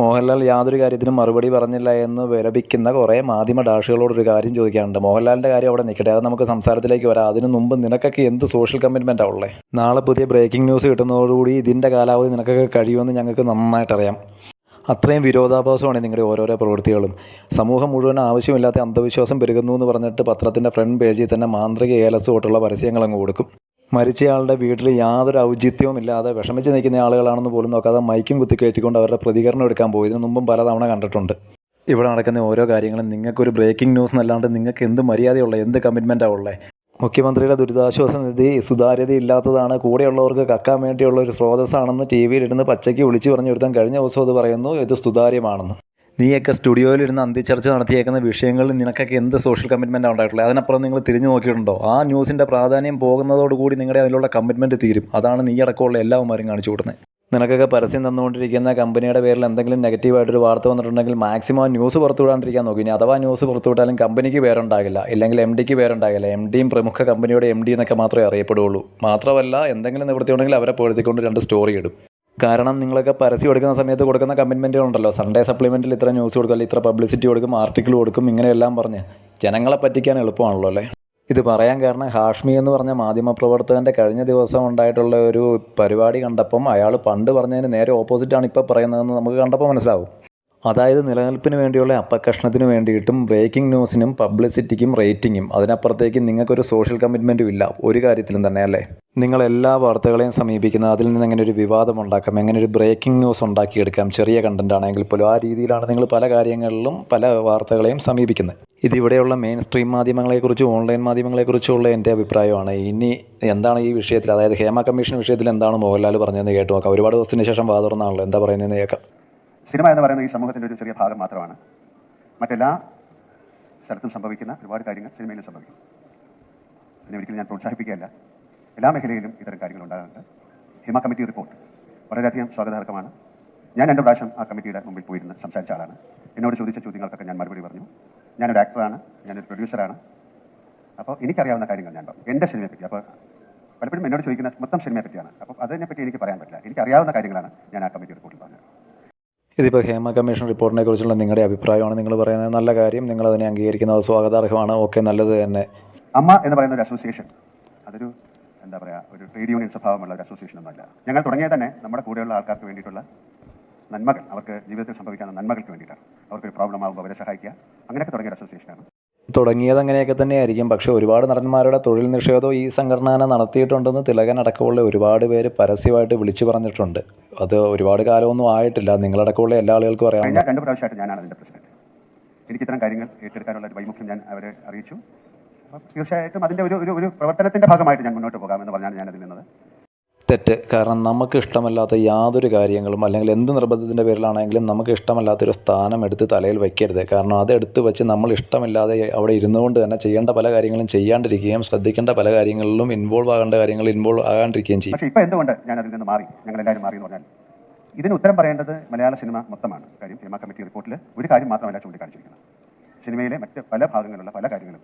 മോഹൻലാൽ യാതൊരു കാര്യത്തിനും മറുപടി പറഞ്ഞില്ല എന്ന് വിലപിക്കുന്ന കുറേ മാധ്യമ ഡാഷുകളോടൊരു കാര്യം ചോദിക്കാനുണ്ട്. മോഹൻലാലിന്റെ കാര്യം അവിടെ നിൽക്കട്ടെ. അത് നമുക്ക് സംസാരത്തിലേക്ക് വരാം. അതിന് മുമ്പ് നിനക്കൊക്കെ എന്ത് സോഷ്യൽ കമ്മിറ്റ്മെന്റാണ് ഉള്ളത് നാളെ പുതിയ ബ്രേക്കിംഗ് ന്യൂസ് കിട്ടുന്നതോടുകൂടി ഇതിന്റെ കാലാവധി നിനക്കൊക്കെ കഴിയുമെന്ന് ഞങ്ങൾക്ക് നന്നായിട്ടറിയാം. അത്രയും വിരോധാഭാസമാണ് നിങ്ങളുടെ ഓരോരോ പ്രവൃത്തികളും. സമൂഹം മുഴുവൻ ആവശ്യമില്ലാത്ത അന്ധവിശ്വാസം പെരുകുന്നു എന്ന് പറഞ്ഞിട്ട് പത്രത്തിന്റെ ഫ്രണ്ട് പേജിൽ തന്നെ മാന്ത്രിക ഏലസ് തൊട്ടുള്ള പരസ്യങ്ങൾ അങ്ങ് കൊടുക്കും. മരിച്ചയാളുടെ വീട്ടിൽ യാതൊരു ഔചിത്യവും ഇല്ലാതെ വിഷമിച്ച് നിൽക്കുന്ന ആളുകളാണെന്ന് പോലും നോക്കാതെ മൈക്കും കുത്തി കുത്തിക്കയറ്റിക്കൊണ്ട് അവരുടെ പ്രതികരണം എടുക്കാൻ പോയി. ഇതിനു മുമ്പും പലതവണ കണ്ടിട്ടുണ്ട്. ഇവിടെ നടക്കുന്ന ഓരോ കാര്യങ്ങളും നിങ്ങൾക്കൊരു ബ്രേക്കിംഗ് ന്യൂസ് എന്നല്ലാണ്ട് നിങ്ങൾക്ക് എന്ത് മര്യാദയുള്ള എന്ത് കമ്മിറ്റ്മെന്റാണ് ഉള്ളത് മുഖ്യമന്ത്രിയുടെ ദുരിതാശ്വാസ നിധി സുതാര്യത ഇല്ലാത്തതാണ് കൂടെയുള്ളവർക്ക് കക്കാൻ വേണ്ടിയുള്ള ഒരു സ്രോതസ്സാണെന്ന് ടി വിയിലിരുന്ന് പച്ചയ്ക്ക് വിളിച്ചു പറഞ്ഞു കൊടുത്താൽ കഴിഞ്ഞ ദിവസം അത് പറയുന്നു ഇത് സുതാര്യമാണെന്ന്. നീയൊക്കെ സ്റ്റുഡിയോയിലിരുന്ന് അന്തിച്ചർച്ച നടത്തിയേക്കുന്ന വിഷയങ്ങളിൽ നിനക്കൊക്കെ എന്ത് സോഷ്യൽ കമ്മിറ്റ്മെന്റാണ് ഉണ്ടായിട്ടുള്ളത്? അതിനപ്പുറം നിങ്ങൾ തിരിഞ്ഞു നോക്കിയിട്ടുണ്ടോ? ആ ന്യൂസിന്റെ പ്രാധാന്യം പോകുന്നതോടുകൂടി നിങ്ങളുടെ അതിലുള്ള കമ്മിറ്റ്മെന്റ് തീരും. അതാണ് നീ അടക്കമുള്ള എല്ലാവന്മാരും കാണിച്ചു കൊടുക്കുന്നത്. നിനക്കൊക്കെ പരസ്യം തന്നുകൊണ്ടിരിക്കുന്ന കമ്പനിയുടെ പേരിൽ എന്തെങ്കിലും നെഗറ്റീവായിട്ടൊരു വാർത്ത വന്നിട്ടുണ്ടെങ്കിൽ മാക്സിമം ന്യൂസ് പുറത്തുവിടാണ്ടിരിക്കാൻ നോക്കി. ഇനി അഥവാ ന്യൂസ് പുറത്തുവിട്ടാലും കമ്പനിക്ക് പേരുണ്ടാകില്ല. ഇല്ലെങ്കിൽ എം ഡിക്ക് പേരുണ്ടാകില്ല. എം ഡിയും പ്രമുഖ കമ്പനിയുടെ എം ഡി എന്നൊക്കെ മാത്രമേ അറിയപ്പെടുകയുള്ളൂ. മാത്രമല്ല എന്തെങ്കിലും നിവൃത്തി ഉണ്ടെങ്കിൽ അവരെ പൊഴുത്തിക്കൊണ്ട് രണ്ട് സ്റ്റോറി ഇടും. കാരണം നിങ്ങളൊക്കെ പരസ്യം കൊടുക്കുന്ന സമയത്ത് കൊടുക്കുന്ന കമ്മിറ്റ്മെന്റുകൾ ഉണ്ടല്ലോ സൺഡേ സപ്ലിമെന്റിൽ ഇത്ര ന്യൂസ് കൊടുക്കും ഇത്ര പബ്ലിസിറ്റി കൊടുക്കും ആർട്ടിക്കിൾ കൊടുക്കും ഇങ്ങനെയെല്ലാം പറഞ്ഞ് ജനങ്ങളെ പറ്റിക്കാൻ എളുപ്പമാണല്ലോ അല്ലേ? ഇത് പറയാൻ കാരണം ഹാഷ്മി എന്ന് പറഞ്ഞ മാധ്യമപ്രവർത്തകന്റെ കഴിഞ്ഞ ദിവസം ഉണ്ടായിട്ടുള്ള ഒരു പരിപാടി കണ്ടപ്പം അയാൾ പണ്ട് പറഞ്ഞതിന് നേരെ ഓപ്പോസിറ്റാണ് ഇപ്പോൾ പറയുന്നതെന്ന് നമുക്ക് കണ്ടപ്പോൾ മനസ്സിലാവും. അതായത് നിലനിൽപ്പിന് വേണ്ടിയുള്ള അപ്പക്കഷ്ണത്തിന് വേണ്ടിയിട്ടും ബ്രേക്കിംഗ് ന്യൂസിനും പബ്ലിസിറ്റിക്കും റേറ്റിങ്ങും അതിനപ്പുറത്തേക്ക് നിങ്ങൾക്കൊരു സോഷ്യൽ കമ്മിറ്റ്മെന്റും ഇല്ല. ഒരു കാര്യത്തിലും തന്നെ അല്ലേ? നിങ്ങൾ എല്ലാ വാർത്തകളെയും സമീപിക്കുന്ന അതിൽ നിന്ന് എങ്ങനെ ഒരു വിവാദം ഉണ്ടാക്കാം എങ്ങനെ ഒരു ബ്രേക്കിംഗ് ന്യൂസ് ഉണ്ടാക്കിയെടുക്കാം ചെറിയ കണ്ടന്റ് ആണെങ്കിൽ പോലും ആ രീതിയിലാണ് നിങ്ങൾ പല കാര്യങ്ങളിലും പല വാർത്തകളെയും സമീപിക്കുന്നത്. ഇതിവിടെയുള്ള മെയിൻ സ്ട്രീം മാധ്യമങ്ങളെക്കുറിച്ചും ഓൺലൈൻ മാധ്യമങ്ങളെക്കുറിച്ചുമുള്ള എന്റെ അഭിപ്രായമാണ്. ഇനി എന്താണ് ഈ വിഷയത്തിൽ അതായത് ഹേമ കമ്മീഷൻ വിഷയത്തിൽ എന്താണ് മോഹൻലാൽ പറഞ്ഞതെന്ന് കേട്ട് നോക്കാം. ഒരുപാട് ദിവസത്തിന് ശേഷം വാതുറന്നാണല്ലോ എന്താ പറയുന്നതെന്ന് കേൾക്കാം. സിനിമ എന്ന് പറയുന്നത് ഈ സമൂഹത്തിന്റെ ഒരു ചെറിയ ഭാഗം മാത്രമാണ്. മറ്റെല്ലാ സ്ഥലത്തും സംഭവിക്കുന്ന ഒരുപാട് കാര്യങ്ങൾ സിനിമയിലും സംഭവിക്കും. അതിനെ ഒരിക്കലും ഞാൻ പ്രോത്സാഹിപ്പിക്കുകയല്ല. എല്ലാ മേഖലയിലും ഇത്തരം കാര്യങ്ങൾ ഉണ്ടാകുന്നുണ്ട് ഹിമ കമ്മിറ്റി റിപ്പോർട്ട് വളരെയധികം സ്വാഗതാർഹമാണ്. ഞാൻ രണ്ട് പ്രാവശ്യം ആ കമ്മിറ്റിയുടെ മുമ്പിൽ പോയിരുന്ന് സംസാരിച്ച ആളാണ്. എന്നോട് ചോദിച്ച ചോദ്യങ്ങൾക്കൊക്കെ ഞാൻ മറുപടി പറഞ്ഞു. ഞാനൊരു ആക്ടറാണ് ഞാനൊരു പ്രൊഡ്യൂസറാണ് അപ്പോൾ എനിക്കറിയാവുന്ന കാര്യങ്ങൾ ഞാൻ പറഞ്ഞു. എന്റെ സിനിമയെ പറ്റി അപ്പോൾ പലപ്പോഴും എന്നോട് ചോദിക്കുന്ന മൊത്തം സിനിമയെ പറ്റിയാണ് അപ്പോൾ അതിനെപ്പറ്റി എനിക്ക് പറയാൻ പറ്റില്ല. എനിക്ക് അറിയാവുന്ന കാര്യങ്ങളാണ് ഞാൻ ആ കമ്മിറ്റി റിപ്പോർട്ടിൽ പറഞ്ഞത്. ഇതിപ്പോൾ ഹേമ കമ്മീഷൻ റിപ്പോർട്ടിനെ കുറിച്ചുള്ള നിങ്ങളുടെ അഭിപ്രായമാണ് നിങ്ങൾ പറയുന്നത്. നല്ല കാര്യം. നിങ്ങൾ അതിനെ അംഗീകരിക്കുന്നത് സ്വാഗതാർഹമാണ്. ഓക്കെ നല്ലത് തന്നെ. അമ്മ എന്ന് പറയുന്ന ഒരു അസോസിയേഷൻ അതൊരു എന്താ പറയുക ഒരു ട്രേഡ് യൂണിയൻ സ്വഭാവമുള്ള ഒരു അസോസിയേഷൻ ഒന്നുമല്ല. ഞങ്ങൾ തുടങ്ങിയ തന്നെ നമ്മുടെ കൂടെയുള്ള ആൾക്കാർക്ക് വേണ്ടിയിട്ടുള്ള നന്മകൾ അവർക്ക് ജീവിതത്തിൽ സംഭവിക്കാവുന്ന നന്മകൾക്ക് വേണ്ടിയിട്ടാണ്. അവർക്കൊരു പ്രോബ്ലം ആകുമ്പോൾ അവരെ സഹായിക്കുക. അങ്ങനെയൊക്കെ തുടങ്ങിയ ഒരു അസോസിയേഷനാണ് തുടങ്ങിയത് അങ്ങനെയൊക്കെ തന്നെയായിരിക്കും. പക്ഷേ ഒരുപാട് നടന്മാരുടെ തൊഴിൽ നിഷേധവും ഈ സംഘടന നടത്തിയിട്ടുണ്ടെന്ന് തിലകൻ അടക്കമുള്ള ഒരുപാട് പേര് പരസ്യമായിട്ട് വിളിച്ചു പറഞ്ഞിട്ടുണ്ട്. അത് ഒരുപാട് കാലമൊന്നും ആയിട്ടില്ല. നിങ്ങളടക്കമുള്ള എല്ലാ ആളുകൾക്കും അറിയാം. രണ്ട് പ്രാവശ്യമായിട്ട് ഞാനാണ് അതിന്റെ പ്രസിഡന്റ്. എനിക്ക് ഇത്തരം കാര്യങ്ങൾ ഏറ്റെടുക്കാനുള്ള വൈമുഖ്യം ഞാൻ അവരെ അറിയിച്ചു. തീർച്ചയായിട്ടും അതിന്റെ ഒരു ഒരു ഒരു പ്രവർത്തനത്തിന്റെ ഭാഗമായിട്ട് ഞാൻ മുന്നോട്ട് പോകാമെന്ന് പറഞ്ഞാണ് ഞാൻ അതിൽ നിന്നത്. തെറ്റ്. കാരണം നമുക്ക് ഇഷ്ടമല്ലാത്ത യാതൊരു കാര്യങ്ങളും അല്ലെങ്കിൽ എന്ത് നിർബന്ധത്തിന്റെ പേരിലാണെങ്കിലും നമുക്ക് ഇഷ്ടമല്ലാത്തൊരു സ്ഥാനം എടുത്ത് തലയിൽ വയ്ക്കരുത്. കാരണം അതെടുത്ത് വെച്ച് നമ്മൾ ഇഷ്ടമില്ലാതെ അവിടെ ഇരുന്നുകൊണ്ട് തന്നെ ചെയ്യേണ്ട പല കാര്യങ്ങളും ചെയ്യാണ്ടിരിക്കുകയും ശ്രദ്ധിക്കേണ്ട പല കാര്യങ്ങളിലും ഇൻവോൾവ് ആകേണ്ട കാര്യങ്ങൾ ഇൻവോൾവ് ആകാണ്ടിരിക്കുകയും ചെയ്യും. പക്ഷേ ഇപ്പോൾ എന്തുകൊണ്ട് ഞാൻ അതിൽ നിന്ന് മാറി? ഞങ്ങൾ എല്ലാവരും മാറി എന്ന് പറഞ്ഞാൽ ഇതിന് ഉത്തരം പറയേണ്ടത് മലയാള സിനിമ മൊത്തമാണ്. കാര്യം ഹേമ കമ്മിറ്റി റിപ്പോർട്ടിൽ ഒരു കാര്യം മാത്രമല്ല ചൂണ്ടിക്കാണിച്ചിരിക്കുന്നത്. സിനിമയിലെ മറ്റ് പല ഭാഗങ്ങളിലുള്ള പല കാര്യങ്ങളും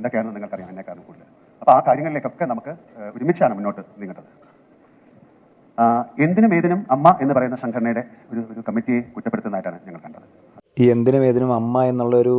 എന്തൊക്കെയാണെന്ന് നിങ്ങൾക്കറിയാം എന്നെക്കാളും കൂടുതൽ. അപ്പോൾ ആ കാര്യങ്ങളിലേക്കൊക്കെ നമുക്ക് ഒരുമിച്ചാണ് മുന്നോട്ട് നീങ്ങേണ്ടത്. എന്തിനും ഏതിനും അമ്മ എന്ന് പറയുന്ന സംഘടനയുടെ ഒരു ഒരു കമ്മിറ്റിയെ കുറ്റപ്പെടുത്തുന്നതായിട്ടാണ് ഞങ്ങൾ കണ്ടത്. ഈ എന്തിനും ഏതിനും അമ്മ എന്നുള്ളൊരു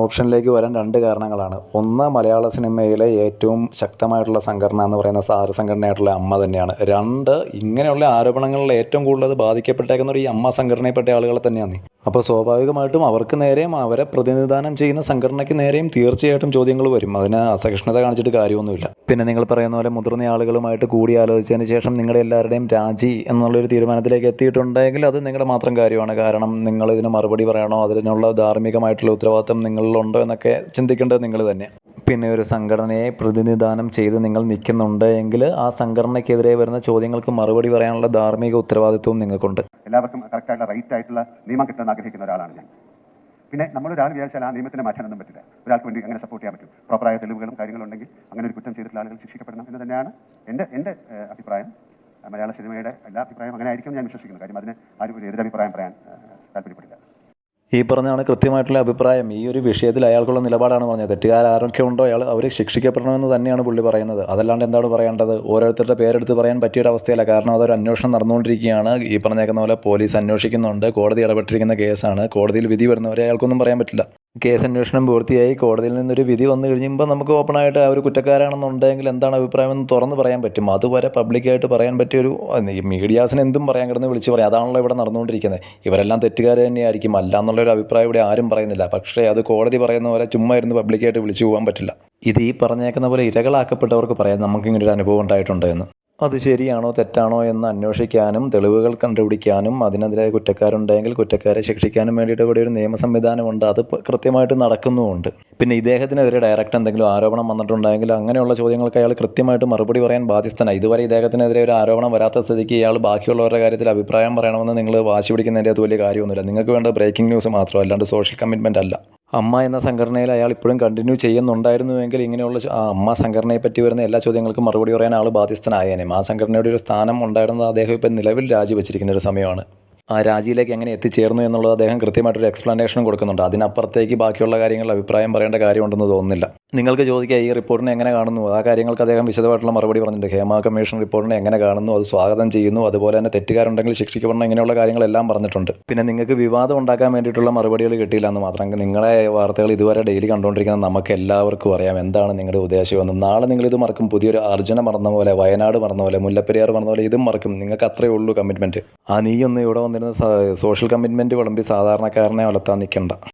ഓപ്ഷനിലേക്ക് വരാൻ രണ്ട് കാരണങ്ങളാണ്. ഒന്ന് മലയാള സിനിമയിലെ ഏറ്റവും ശക്തമായിട്ടുള്ള സംഘടന എന്ന് പറയുന്ന സാര സംഘടനയായിട്ടുള്ള അമ്മ തന്നെയാണ്. രണ്ട് ഇങ്ങനെയുള്ള ആരോപണങ്ങളിൽ ഏറ്റവും കൂടുതൽ ബാധിക്കപ്പെട്ടേക്കുന്ന ഈ അമ്മ സംഘടനയിൽപ്പെട്ട ആളുകളെ തന്നെയാണ് അപ്പോൾ സ്വാഭാവികമായിട്ടും അവർക്ക് നേരെയും അവരെ പ്രതിനിധാനം ചെയ്യുന്ന സംഘടനയ്ക്ക് നേരെയും തീർച്ചയായിട്ടും ചോദ്യങ്ങൾ വരും. അതിന് അസഹിഷ്ണുത കാണിച്ചിട്ട് കാര്യമൊന്നുമില്ല. പിന്നെ നിങ്ങൾ പറയുന്ന പോലെ മുതിർന്ന ആളുകളുമായിട്ട് കൂടിയാലോചിച്ചതിന് ശേഷം നിങ്ങളുടെ എല്ലാവരുടെയും രാജി എന്നുള്ളൊരു തീരുമാനത്തിലേക്ക് എത്തിയിട്ടുണ്ടെങ്കിൽ അത് നിങ്ങളുടെ മാത്രം കാര്യമാണ്. കാരണം നിങ്ങൾ ഇതിന് മറുപടി പറയണോ? അതിനുള്ള ധാർമ്മികമായിട്ടുള്ള ഉത്തരവാദിത്തം നിങ്ങളിലുണ്ടോ എന്നൊക്കെ ചിന്തിക്കേണ്ടത് നിങ്ങൾ തന്നെ. പിന്നെ ഒരു സംഘടനയെ പ്രതിനിധാനം ചെയ്ത് നിങ്ങൾ നിൽക്കുന്നുണ്ട് എങ്കിൽ ആ സംഘടനയ്ക്കെതിരെ വരുന്ന ചോദ്യങ്ങൾക്ക് മറുപടി പറയാനുള്ള ധാർമ്മിക ഉത്തരവാദിത്വവും നിങ്ങൾക്കുണ്ട്. എല്ലാവർക്കും കറക്റ്റായിട്ടുള്ള റൈറ്റ് ആയിട്ടുള്ള നിയമം കിട്ടാൻ ആഗ്രഹിക്കുന്ന ഒരാളാണ് ഞാൻ. പിന്നെ നമ്മളൊരാൾ വിചാരിച്ചാൽ ആ നിയമത്തിനെ മാറ്റാനൊന്നും പറ്റില്ല. ഒരാൾക്ക് വേണ്ടി അങ്ങനെ സപ്പോർട്ട് ചെയ്യാൻ പറ്റും. പ്രോപ്പറായ തെളിവുകളും കാര്യങ്ങളും ഉണ്ടെങ്കിൽ അങ്ങനെ ഒരു കുറ്റം ചെയ്തിട്ടുള്ള ആളുകൾ ശിക്ഷിക്കപ്പെടണം എന്ന് തന്നെയാണ് എന്റെ എന്റെ അഭിപ്രായം. മലയാള സിനിമയുടെ എല്ലാ അഭിപ്രായം അങ്ങനെ ആയിരിക്കും ഞാൻ വിശ്വസിക്കുന്നു. കാര്യം അതിന് ആരും ഒരു എതിരഭിപ്രായം പറയാൻ താല്പര്യപ്പെടില്ല. ഈ പറഞ്ഞാണ് കൃത്യമായിട്ടുള്ള അഭിപ്രായം. ഈ ഒരു വിഷയത്തിൽ അയാൾക്കുള്ള നിലപാടാണ് പറഞ്ഞത്. തെറ്റുകാർ ആരൊക്കെ ഉണ്ടോ അയാൾ? അവർ ശിക്ഷിക്കപ്പെടണമെന്ന് തന്നെയാണ് പുള്ളി പറയുന്നത്. അതല്ലാണ്ട് എന്താണ് പറയേണ്ടത്? ഓരോരുത്തരുടെ പേരെടുത്ത് പറയാൻ പറ്റിയൊരു അവസ്ഥയല്ല. കാരണം അതൊരു അന്വേഷണം നടന്നുകൊണ്ടിരിക്കുകയാണ്. ഈ പറഞ്ഞേക്കുന്ന പോലെ പോലീസ് അന്വേഷിക്കുന്നുണ്ട്. കോടതി ഇടപെട്ടിരിക്കുന്ന കേസാണ്. കോടതിയിൽ വിധി വരുന്നവരെ അയാൾക്കൊന്നും പറയാൻ പറ്റില്ല. കേസ് അന്വേഷണം പൂർത്തിയായി കോടതിയിൽ നിന്നൊരു വിധി വന്നു കഴിയുമ്പോൾ നമുക്ക് ഓപ്പണായിട്ട് ആ ഒരു കുറ്റക്കാരാണെന്നുണ്ടെങ്കിൽ എന്താണ് അഭിപ്രായം എന്ന് തുറന്ന് പറയാൻ പറ്റും. അതുവരെ പബ്ലിക്കായിട്ട് പറയാൻ പറ്റിയ ഒരു മീഡിയാസിന് എന്തും പറയാൻ കിടന്ന് വിളിച്ച് പറയാം. അതാണല്ലോ ഇവിടെ നടന്നുകൊണ്ടിരിക്കുന്നത്. ഇവരെല്ലാം തെറ്റുകാർ തന്നെയായിരിക്കും. അല്ല എന്നുള്ളൊരു അഭിപ്രായം ഇവിടെ ആരും പറയുന്നില്ല. പക്ഷേ അത് കോടതി പറയുന്ന പോലെ ചുമ്മാ ഇരുന്ന് പബ്ലിക്കായിട്ട് വിളിച്ചു പോകാൻ പറ്റില്ല. ഇത് ഈ പറഞ്ഞേക്കുന്ന പോലെ ഇരകളാക്കപ്പെട്ടവർക്ക് പറയാം നമുക്ക് ഇങ്ങനെ ഒരു അനുഭവം ഉണ്ടായിട്ടുണ്ട് എന്ന്. അത് ശരിയാണോ തെറ്റാണോ എന്ന് അന്വേഷിക്കാനും തെളിവുകൾ കണ്ടുപിടിക്കാനും അതിനെതിരെ കുറ്റക്കാരുണ്ടെങ്കിൽ കുറ്റക്കാരെ ശിക്ഷിക്കാനും വേണ്ടിയിട്ട് ഇവിടെ ഒരു നിയമ സംവിധാനമുണ്ട്. അത് കൃത്യമായിട്ട് നടക്കുന്നുമുണ്ട്. പിന്നെ ഇദ്ദേഹത്തിനെതിരെ ഡയറക്റ്റ് എന്തെങ്കിലും ആരോപണം വന്നിട്ടുണ്ടെങ്കിൽ അങ്ങനെയുള്ള ചോദ്യങ്ങൾക്ക് അയാൾ കൃത്യമായിട്ട് മറുപടി പറയാൻ ബാധ്യസ്ഥനാണ്. ഇതുവരെ ഇദ്ദേഹത്തിനെതിരെ ഒരു ആരോപണം വരാത്ത സ്ഥിതിക്ക് ഇയാൾ ബാക്കിയുള്ളവരുടെ കാര്യത്തിൽ അഭിപ്രായം പറയണമെന്ന് നിങ്ങൾ വാശി പിടിക്കുന്നതിന്റെ അത് വലിയ കാര്യമൊന്നുമില്ല. നിങ്ങൾക്ക് വേണ്ട ബ്രേക്കിംഗ് ന്യൂസ് മാത്രം അല്ലാണ്ട് സോഷ്യൽ കമ്മിറ്റ്മെന്റ് അല്ല. അമ്മ എന്ന സംഘടനയിൽ അയാൾ ഇപ്പോഴും കണ്ടിന്യൂ ചെയ്യുന്നുണ്ടായിരുന്നുവെങ്കിൽ ഇങ്ങനെയുള്ള അമ്മ സംഘടനയെ പറ്റി വരുന്ന എല്ലാ ചോദ്യങ്ങൾക്കും മറുപടി പറയാൻ ആൾ ബാധ്യസ്ഥനായേനെ. ആ സംഘടനയുടെ ഒരു സ്ഥാനം ഉണ്ടായിരുന്നത് അദ്ദേഹം ഇപ്പം നിലവിൽ രാജിവെച്ചിരിക്കുന്ന ഒരു സമയമാണ്. ആ രാജിയിലേക്ക് എങ്ങനെ എത്തിച്ചേർന്നു എന്നുള്ളത് അദ്ദേഹം കൃത്യമായിട്ടൊരു എക്സ്പ്ലനേഷനും കൊടുക്കുന്നുണ്ട്. അതിനപ്പുറത്തേക്ക് ബാക്കിയുള്ള കാര്യങ്ങളിൽ അഭിപ്രായം പറയേണ്ട കാര്യമുണ്ടെന്ന് തോന്നുന്നില്ല. നിങ്ങൾക്ക് ചോദിക്കുക ഈ റിപ്പോർട്ടിനെ എങ്ങനെ കാണുന്നു? ആ കാര്യങ്ങൾക്ക് അദ്ദേഹം വിശദമായിട്ടുള്ള മറുപടി പറഞ്ഞിട്ടുണ്ട്. ഹേമ കമ്മീഷൻ റിപ്പോർട്ടിനെ എങ്ങനെ കാണുന്നു അത് സ്വാഗതം ചെയ്യുന്നു അതുപോലെ തന്നെ തെറ്റുകാരുണ്ടെങ്കിൽ ശിക്ഷിക്കപ്പെടണം ഇങ്ങനെയുള്ള കാര്യങ്ങളെല്ലാം പറഞ്ഞിട്ടുണ്ട്. പിന്നെ നിങ്ങൾക്ക് വിവാദം ഉണ്ടാക്കാൻ വേണ്ടിയിട്ടുള്ള മറുപടികൾ കിട്ടിയില്ല എന്ന് മാത്രം. നിങ്ങളെ വാർത്തകൾ ഇതുവരെ ഡെയിലി കണ്ടുകൊണ്ടിരിക്കുന്ന നമുക്ക് എല്ലാവർക്കും അറിയാം. എന്താണ് നിങ്ങളുടെ ഉദ്ദേശമെന്നും നാളെ നിങ്ങൾ ഇത് മറക്കും. പുതിയൊരു അർജുന മറന്ന പോലെ വയനാട് മറന്ന പോലെ മുല്ലപ്പെരിയാർ മറന്ന പോലെ ഇതും മറക്കും. നിങ്ങൾക്ക് അത്രയേ ഉള്ളൂ കമ്മിറ്റ്മെന്റ് ആ നീ ഒന്ന് ഇവിടെ വന്നിരുന്ന സോഷ്യൽ കമ്മിറ്റ്മെന്റ് വിളമ്പി സാധാരണക്കാരനെ വളർത്താൻ നിൽക്കണ്ട